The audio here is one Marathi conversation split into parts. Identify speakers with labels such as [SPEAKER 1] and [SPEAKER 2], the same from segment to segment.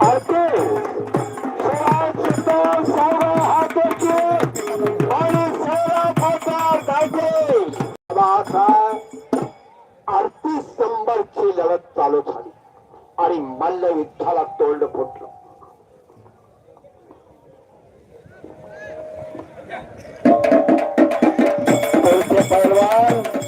[SPEAKER 1] आरती सोळा सुद्धा सावळा अडतीस नंबरची लढत चालू झाली आणि मल्ल युद्धाला तोंड फुटलं पैलवान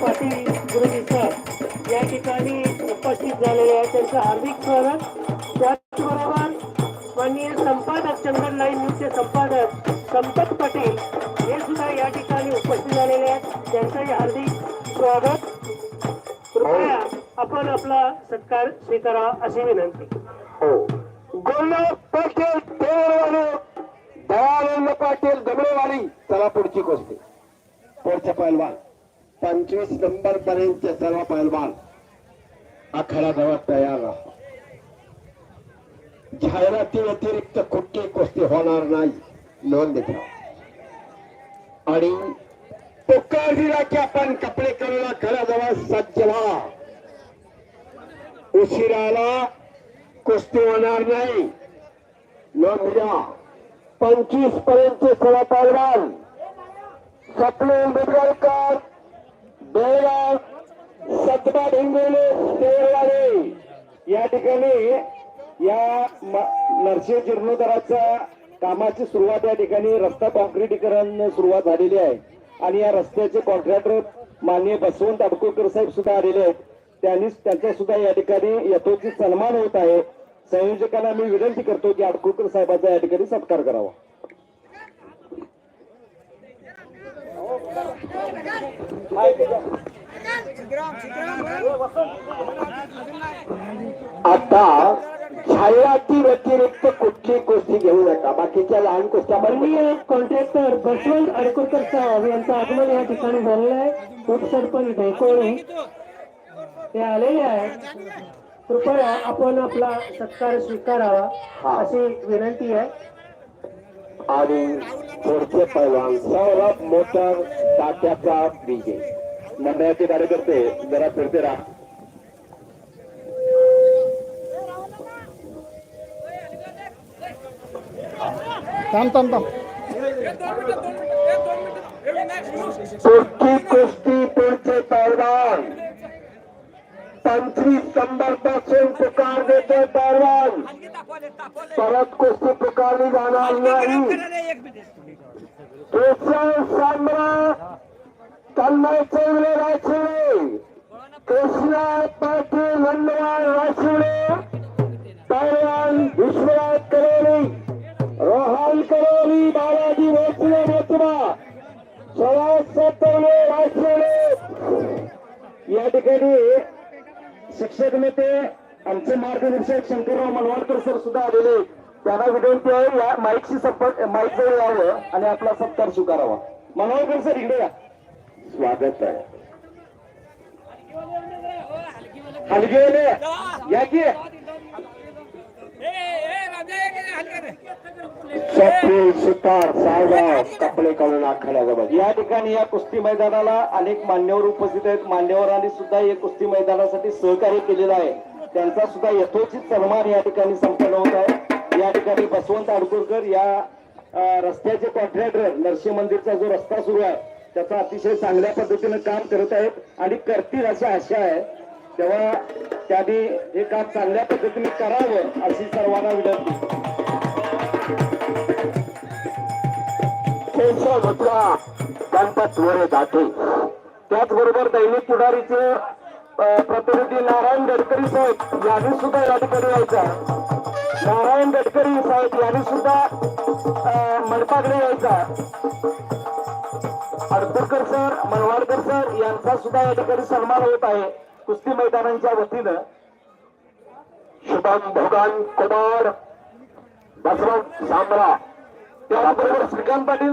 [SPEAKER 2] पाटील गुरुजी सर या ठिकाणी उपस्थित झालेले आहेत. त्यांचं हार्दिक स्वागत. त्याचबरोबर माननीय संपादक चंद्र लाईन न्यूजचे संपादक संपत पाटील हे सुद्धा या ठिकाणी उपस्थित झालेले आहेत. त्यांचंही हार्दिक स्वागत. कृपया आपण आपला सत्कार स्वीकारा अशी विनंती.
[SPEAKER 1] हो. पाटील देवळवाले दयानंद पाटील दगडेवाली चला पुढची गोष्ट. पुढचा पैलवान. पंचवीस नंबर पर्यंत सर्व पैलवान. आखाडा जवळ तयार राहा. जाहिराती व्यतिरिक्त कुठली कुस्ती होणार नाही नोंद घ्या. आणि पुकार दिला की आपण कपडे करूला घराजवळ सज्ज व्हा. उशिराला कुस्ती होणार नाही नोंद घ्या. पंचवीसपर्यंत सोळा पैलवान. स्वप्नील मुदगलकर बेळगाव सतबा ढिंगोले तेरवाडे. या ठिकाणी या नरसिंह जीर्णोद्धाराच्या कामाची सुरुवात या ठिकाणी रस्ता कॉन्क्रिटीकरण सुरुवात झालेली आहे. आणि या रस्त्याचे कॉन्ट्रॅक्टर माननीय बसवंत अडकोकर साहेब सुद्धा आलेले आहेत. त्यांनी त्यांचा सुद्धा या ठिकाणी यथोचित सन्मान होत आहे. संयोजकांना मी विनंती करतो की अडकोकर साहेबांचा या ठिकाणी सत्कार करावा. आता जाहिराती व्यतिरिक्त कुठली गोष्टी घेऊ नका. बाकीच्या लहान गोष्टी आपण
[SPEAKER 2] माननीय कॉन्ट्रॅक्टर बसवंत अडकोकर साहेब यांचं आगमन या ठिकाणी झालेलं आहे. उपसरपंच ढेकोळे ते आलेले आहेत. कृपया आपण आपला सत्कार स्वीकारावा अशी विनंती आहे.
[SPEAKER 1] आणि पुढचे पैलवान सौरभ मोटर टाक्याचा विजय मंडळाचे कार्यकर्ते जरा फिरते राहा.
[SPEAKER 3] थांब थांब थांब.
[SPEAKER 1] कुस्ती पुढचे पैलवान. पंचवीस नंबरपासून पुकार देते पैलवान परत कुस्ती पुकारली जाणार नाही। केशव सांबरा तन्मय चौगले राशिवडे कृष्णा पाटील नंदवार राशिवडे पैलवान विश्वनाथ करोली। रोहन करोली बालाजी भोसले मोतबा सुभाष सत्तवले राशिवडे या ठिकाणी शिक्षक नेते आमचे मार्गदर्शक शंकरराव मनवाडकर सर सुद्धा आलेले त्यांना विनंती आहे या माईकशी संपर्क माईक जवळ यावं आणि आपला सत्कार स्वीकारावा. मनवाडकर सर इकडे या. स्वागत आहे. हलगेले या की. सफेद सुतार सावगाव कपडे काढून आखाड्याजवळ या ठिकाणी या कुस्ती मैदानाला अनेक मान्यवर उपस्थित आहेत. मान्यवरांनी सुद्धा या कुस्ती मैदानासाठी सहकार्य केलेलं आहे. त्यांचा सुद्धा यथोचित सन्मान या ठिकाणी संपन्न होत आहे. या ठिकाणी बसवंत अडकुरकर या रस्त्याचे कॉन्ट्रॅक्टर नरसिंह मंदिरचा जो रस्ता सुरू आहे त्याचा अतिशय चांगल्या पद्धतीनं काम करत आहेत आणि करतील अशी आशा आहे. तेव्हा त्यांनी हे काम चांगल्या पद्धतीने करावं अशी सर्वांना विनंती. त्यांचा धुत्रा त्यांचा वरे जातो त्याचबरोबर दैनिक पुढारीचे प्रतिनिधी नारायण गडकरी साहेब यांनी सुद्धा या ठिकाणी यायचा. नारायण गडकरी साहेब यांनी सुद्धा मनपाकडे यायचा. अडपूरकर सर मनवाडकर सर यांचा सुद्धा या ठिकाणी सन्मान होत आहे कुस्ती मैदानांच्या वतीनं. शुभम भोगान कुमार बसवंत सांबरा त्याचबरोबर श्रीकांत पाटील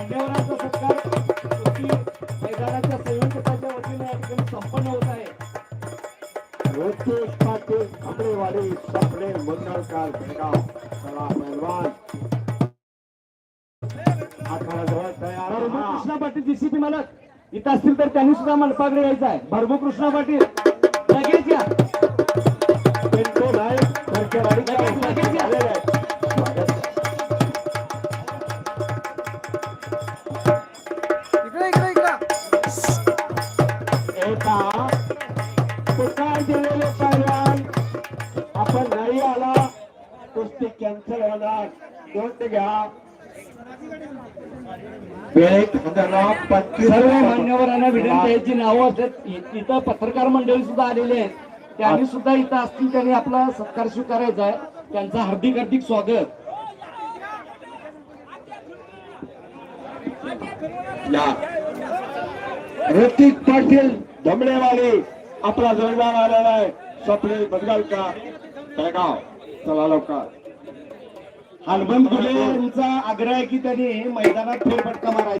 [SPEAKER 3] मान्यवरांचा सत्कार कुस्ती मैदानाच्या संयोजकाच्या वतीने या ठिकाणी संपन्न होत आहे.
[SPEAKER 1] ऋतिक पाटील आंबेवाडी सपने मुंडळकर बेळगाव चला पैलवान. आखाड्याजवळ तयार.
[SPEAKER 3] कृष्णा पाटील जीसीपी मालक. इथं असतील तर त्यांनी सुद्धा मनपाकडे यायचं आहे. भरभू कृष्णा पाटील. लगेच या.
[SPEAKER 1] पिंटू खर्चेवाडीच्या
[SPEAKER 3] लगेच, लगेच या.
[SPEAKER 1] आपण नाही आला. कुस्ती कॅन्सल होणार. नोंद घ्या.
[SPEAKER 3] सर्व मान्यवरांना विनंती जी नावं असतात इथं पत्रकार मंडळी सुद्धा आलेले आहेत. त्यांनी सुद्धा इथं असतील त्यांनी आपला सत्कार स्वीकारायचा आहे. त्यांचं हार्दिक हार्दिक स्वागत.
[SPEAKER 1] ऋतिक पाटील धमडेवाले आपला जोरदार आलेला आहे. स्वप्नील बदगावकर. बेळगाव चला लवकर.
[SPEAKER 3] हनुमंत गुले यांचा आग्रह आहे की त्यांनी मैदानात फेरफटका मारायचा.